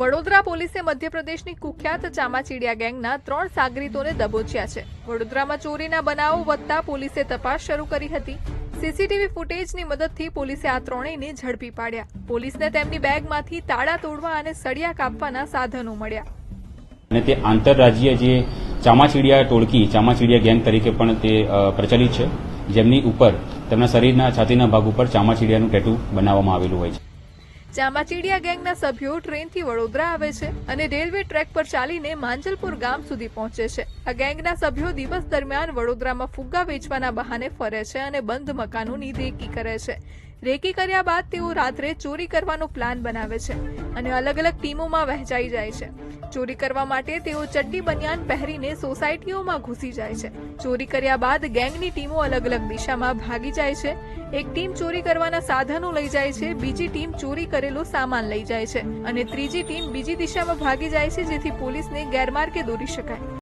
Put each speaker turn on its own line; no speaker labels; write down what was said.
વડોદરા પોલીસે મધ્યપ્રદેશની કુખ્યાત ચામાચીડિયા ગેંગના ત્રણ સાગરીતોને દબોચ્યા છે. વડોદરામાં ચોરીના બનાવો વધતા પોલીસે તપાસ શરૂ કરી હતી. સીસીટીવી ફૂટેજની મદદથી પોલીસે આ ત્રણેયને ઝડપી પાડ્યા. પોલીસને તેમની બેગમાંથી તાળા તોડવા અને સળિયા કાપવાના સાધનો મળ્યા.
અને તે આંતરરાજ્ય જે ચામાચીડિયા ટોળકી, ચામાચીડિયા ગેંગ તરીકે પણ તે પ્રચલિત છે, જેમની ઉપર તેમના શરીરના છાતીના ભાગ ઉપર ચામાચીડિયાનું ટેટુ બનાવવામાં આવેલું હોય છે.
ચામાચીડિયા ગેંગના સભ્યો ટ્રેનથી વડોદરા આવે છે અને રેલવે ટ્રેક પર ચાલીને માંજલપુર ગામ સુધી પહોંચે છે. આ ગેંગના સભ્યો દિવસ દરમિયાન વડોદરામાં ફુગ્ગા વેચવાના બહાને ફરે છે અને બંધ મકાનોની રેકી કરે છે. રેકી કર્યા બાદ તેઓ રાત્રે ચોરી કરવાનો પ્લાન બનાવે છે અને અલગ અલગ ટીમોમાં વહેંચાઈ જાય છે. ચોરી કરવા માટે તેઓ ચડ્ડી બનિયાન પહેરીને સોસાયટીઓમાં ઘૂસી જાય છે. ચોરી કર્યા બાદ ગેંગની ટીમો અલગ અલગ દિશામાં ભાગી જાય છે. એક ટીમ ચોરી કરવાના સાધનો લઈ જાય છે, બીજી ટીમ ચોરી કરેલો સામાન લઈ જાય છે અને ત્રીજી ટીમ બીજી દિશામાં ભાગી જાય છે જેથી પોલીસને ગેરમાર્ગે દોરી શકાય.